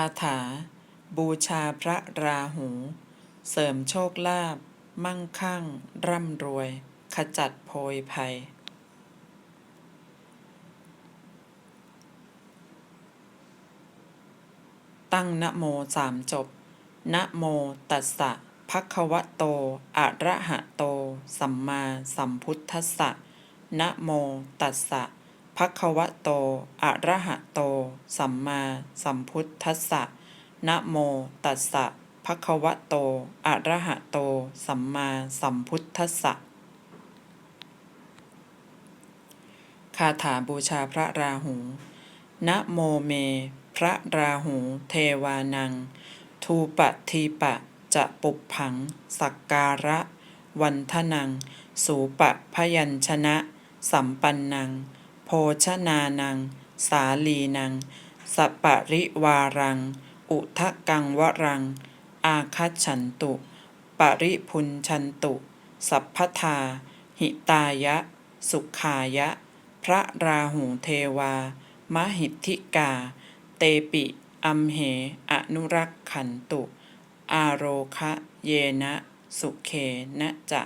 าถา บูชาพระราหู เสริมโชคลาภมั่งคั่ง ร่ำรวย ขจัดโพยภัย ตั้งนะโมสามจบนะโมตัสสะภะคะวะโต อะระหะโต สัมมาสัมพุทธัสสะนะโมตัสสะ ภะควะโต อะระหะโต สัมมาสัมพุทธัสสะ นะโมตัสสะภะควะโต อะระหะโต สัมมาสัมพุทธัสสะ คาถาบูชาพระราหู นะโมเม พระราหูเทวานัง ทูปะทีปะ จะปุบผัง สักการะ วันทนัง สูปะพยัญชนะ สัมปันนัง โภชนานัง สาลีนัง สัปริวารัง อุทะกังวรัง อาคัจฉันตุ ปริพุนชันตุ สัพพทา หิตายะ สุขายะ พระราหูเทวา มหิทธิกา เตปิอัมเห อนุรักขันตุ อาโรคะ เยนะ สุเคนะจะ